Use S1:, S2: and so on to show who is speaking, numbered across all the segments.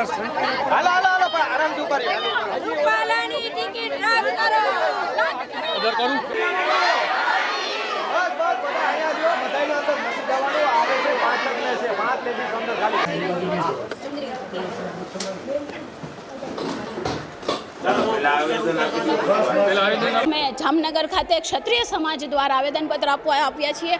S1: હાલો હાલો હાલો પણ આરામથી ઊભા
S2: રૂપાલાની ટિકિટ રદ કરો. રદ કરો?
S1: બસ બસ બધા અહીંયા જો બધાયને અંદર નથી જવાનું આવે છે પાંચ લગ્ન છે પાંચ લેડીઝ અંદર ખાલી.
S3: અમે જામનગર ખાતે ક્ષત્રિય સમાજ દ્વારા આવેદનપત્ર આપવા આપ્યા છીએ.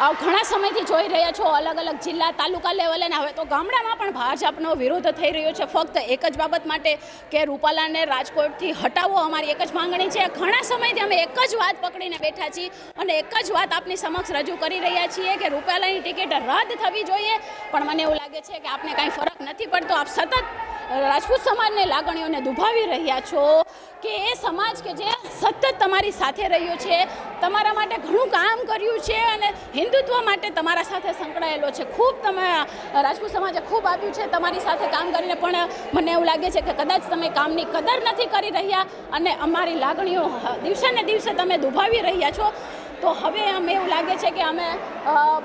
S3: ઘણા સમયથી જોઈ રહ્યા છો અલગ અલગ જિલ્લા, તાલુકા લેવલે ને હવે તો ગામડામાં પણ ભાજપનો વિરોધ થઈ રહ્યો છે. ફક્ત એક જ બાબત માટે કે રૂપાલાને રાજકોટથી હટાવો અમારી એક જ માંગણી છે. ઘણા સમયથી અમે એક જ વાત પકડીને બેઠા છીએ અને એક જ વાત આપની સમક્ષ રજૂ કરી રહ્યા છીએ કે રૂપાલાની ટિકિટ રદ થવી જોઈએ. પણ મને એવું લાગે છે કે આપને કાંઈ ફરક નથી પડતો. આપ સતત રાજપૂત સમાજની લાગણીઓને દુભાવી રહ્યા છો કે એ સમાજ કે જે સતત તમારી સાથે રહ્યો છે, તમારા માટે ઘણું કામ કર્યું છે અને હિન્દુત્વ માટે તમારા સાથે સંકળાયેલો છે. ખૂબ તમે રાજપૂત સમાજે ખૂબ આપ્યું છે તમારી સાથે કામ કરીને, પણ મને એવું લાગે છે કે કદાચ તમે કામની કદર નથી કરી રહ્યા અને અમારી લાગણીઓ દિવસે ને દિવસે તમે દુભાવી રહ્યા છો. તો હવે અમે એવું લાગે છે કે અમે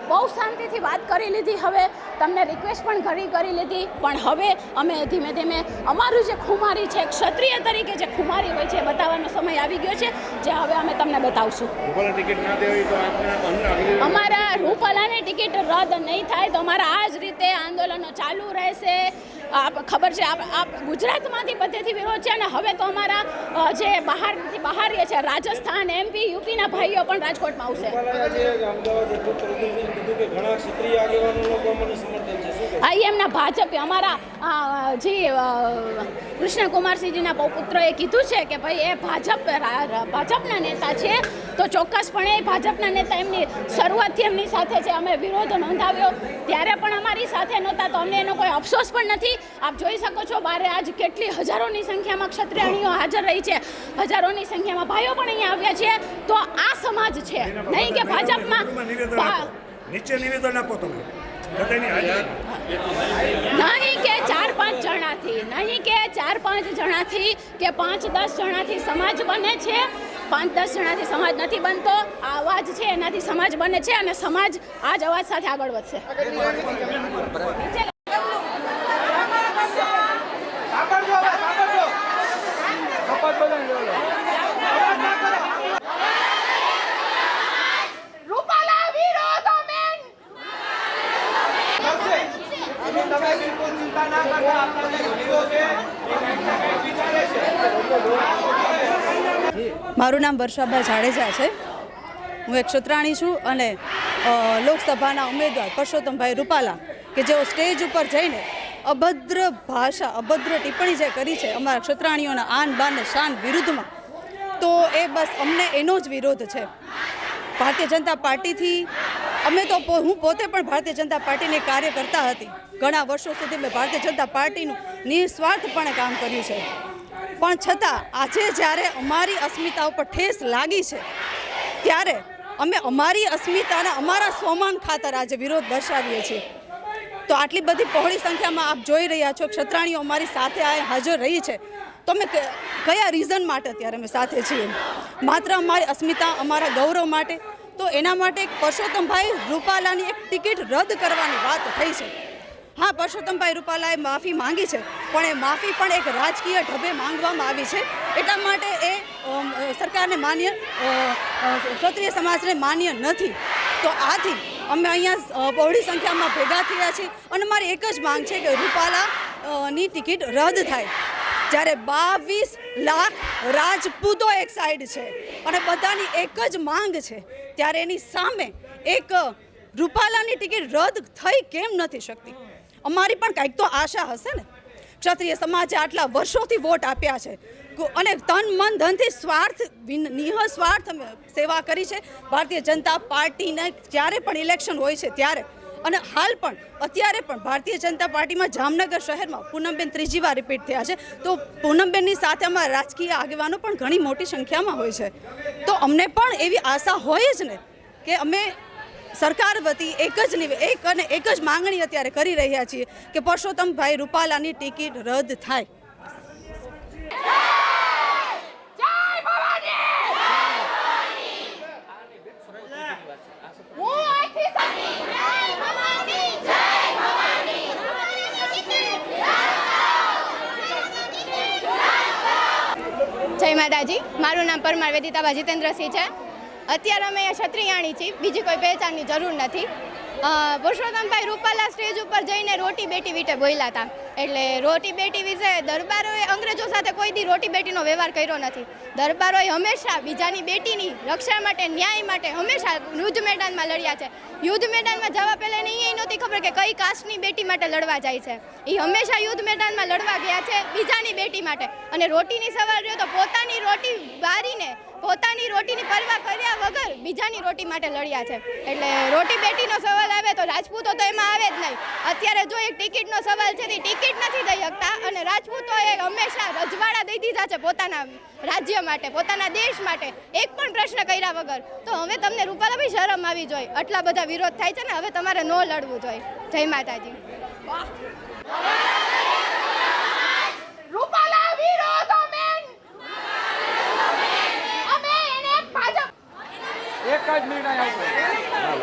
S3: બહુ શાંતિથી વાત કરી લીધી હવે તમને રિક્વેસ્ટ પણ ઘણી કરી લીધી. પણ હવે અમે ધીમે ધીમે અમારું જે ખુમારી છે ક્ષત્રિય તરીકે જે ખુમારી હોય છે બતાવવાનો સમય આવી ગયો છે જે હવે અમે તમને બતાવશું. અમારા રૂપાલાની ટિકિટ રદ નહીં થાય તો અમારા આ જ રીતે આંદોલનો ચાલુ રહેશે. આપ ખબર છે, આપ આપ ગુજરાતમાંથી બધેથી વિરોધ છે અને હવે તો અમારા જે બહારથી બહાર છે રાજસ્થાન એમપી યુપીના ભાઈઓ પણ રાજકોટમાં આવશે. આ એમના ભાજપે, અમારા જે કૃષ્ણકુમારસિંહજીના પુત્રએ કીધું છે કે ભાઈ, એ ભાજપ ભાજપના નેતા છે. તો ચોક્કસપણે ભાજપના નેતા એમની શરૂઆતથી એમની સાથે છે. અમે વિરોધ નોંધાવ્યો. ત્યારે પણ અમારી સાથે નહોતા તો અમને એનો કોઈ અફસોસ પણ નથી. આપ જોઈ શકો છો બારે આજ કેટલી હજારોની સંખ્યામાં ક્ષત્રિયાણીઓ હાજર રહી છે. હજારોની સંખ્યામાં ભાઈઓ પણ અહીંયા આવ્યા છે. તો આ સમાજ છે. નહીં કે ભાજપમાં
S4: નીચે નિવેદન આપો તમે.
S3: નહીં કે ચાર પાંચ જણાથી નહીં કે ચાર પાંચ જણાથી કે પાંચ દસ જણાથી સમાજ બને છે. પાંચ દસ જણાથી સમાજ નથી બનતો આ અવાજ છે એનાથી સમાજ બને છે અને સમાજ આ જ અવાજ સાથે આગળ વધશે.
S1: તમે બિલકુલ ચિંતા ના કરતા આપણા જે છે એ કંઈક ને કંઈક વિચારે છે
S5: મારું નામ વર્ષાબા જાડેજા છે. હું એક ક્ષત્રાણી છું અને લોકસભાના ઉમેદવાર પરસોત્તમભાઈ રૂપાલા, કે જેઓ સ્ટેજ ઉપર જઈને અભદ્ર ભાષા, અભદ્ર ટિપ્પણી જે કરી છે અમારા ક્ષત્રાણીઓના આન બાન શાન વિરુદ્ધમાં, તો એ બસ અમને એનો જ વિરોધ છે. ભારતીય જનતા પાર્ટીથી અમે તો હું પોતે પણ ભારતીય જનતા પાર્ટીની કાર્ય કરતા હતી. ઘણા વર્ષો સુધી મેં ભારતીય જનતા પાર્ટીનું નિસ્વાર્થપણે કામ કર્યું છે. પણ છતાં આજે જ્યારે અમારી અસ્મિતા ઉપર ઠેસ લાગી છે, ત્યારે અમે અમારી અસ્મિતાના અમારા સ્વમાન ખાતર આજે વિરોધ દર્શાવીએ છીએ. તો આટલી બધી પહોળી સંખ્યામાં આપ જોઈ રહ્યા છો, ક્ષત્રાણીઓ અમારી સાથે આ હાજર રહી છે. તો અમે કયા રીઝન માટે અત્યારે અમે સાથે છીએ? માત્ર અમારી અસ્મિતા, અમારા ગૌરવ માટે? તો એના માટે પરસોત્તમભાઈ રૂપાલાની એક ટિકિટ રદ કરવાની વાત થઈ છે. હા, પરસોત્તમભાઈ રૂપાલાએ માફી માંગી છે, પણ એ માફી પણ એક રાજકીય ઢબે માંગવામાં આવી છે. એટલા માટે એ સરકારને માન્ય ક્ષત્રિય સમાજને માન્ય નથી. તો આથી અમે અહીંયા બહોળી સંખ્યામાં ભેગા થયા છીએ અને મારી એક જ માંગ છે કે રૂપાલાની ટિકિટ રદ થાય. જ્યારે બાવીસ લાખ રાજપૂતો એક સાઈડ છે અને બધાની એક જ માંગ છે, ત્યારે એની સામે એક રૂપાલાની ટિકિટ રદ થઈ કેમ નથી શકતી? અમારી પણ કંઈક તો આશા હશે ને? ક્ષત્રિય સમાજે આટલા વર્ષોથી વોટ આપ્યા છે. અને તન મન ધનથી સ્વાર્થ નિહ સ્વાર્થ સેવા કરી છે. ભારતીય જનતા પાર્ટીને જ્યારે પણ ઇલેક્શન હોય છે ત્યારે. અને હાલ પણ, અત્યારે પણ ભારતીય જનતા પાર્ટીમાં જામનગર શહેરમાં પૂનમબેન ત્રીજી વાર રિપીટ થયા છે. તો પૂનમબેનની સાથે અમારા રાજકીય આગેવાનો પણ ઘણી મોટી સંખ્યામાં હોય છે. તો અમને પણ એવી આશા હોય જ ને કે અમે સરકાર વતી એક જ એક અને એક જ માંગણી અત્યારે કરી રહ્યા છીએ કે પરસોત્તમભાઈ રૂપાલાની ટિકિટ રદ થાય.
S2: જય
S6: માતાજી. મારું નામ પરમાર વેદિતા ભાજીતેન્દ્રસિંહ છે. અત્યારે અમે અહીંયા ક્ષત્રિયાણી છીએ. બીજી કોઈ પહેચાનની જરૂર નથી. પુરુષોત્તમભાઈ રૂપાલા સ્ટેજ ઉપર જઈને રોટી બેટી વીટે બોલ્યા હતા. એટલે રોટી બેટી વિશે દરબારોએ અંગ્રેજો સાથે કોઈ દી રોટી બેટીનો વ્યવહાર કર્યો નથી. દરબારોએ હંમેશા બીજાની બેટીની રક્ષા માટે, ન્યાય માટે હંમેશા યુદ્ધ મેદાનમાં લડ્યા છે. યુદ્ધ મેદાનમાં જવા પહેલાં એને એ નહોતી ખબર કે કઈ કાસ્ટની બેટી માટે લડવા જાય છે. એ હંમેશા યુદ્ધ મેદાનમાં લડવા ગયા છે બીજાની બેટી માટે. અને રોટીની સવાલ રહ્યો તો પોતાની રોટી બારીને, પોતાની રોટીની પરવા કર્યા વગર બીજાની રોટી માટે લડ્યા છે. એટલે રોટી બેટીનો સવાલ આવે તો રાજપૂતો તો એમાં આવે જ નહીં. અત્યારે જો એક ટિકિટનો સવાલ છે તે ટિકિટ નથી દઈ શકતા અને રાજપૂતોએ હંમેશા રજવાડા દઈ દીધા છે પોતાના રાજ્ય માટે પોતાના દેશ માટે એક પણ પ્રશ્ન કર્યા વગર. તો હવે તમને રૂપાલાભાઈ શરમ આવી જોઈએ આટલા બધા વિરોધ થાય છે ને હવે તમારે ન લડવું જોઈએ જય માતાજી.
S2: રૂપાલા વિરોધ
S1: એક જ મિનિટ આવજો.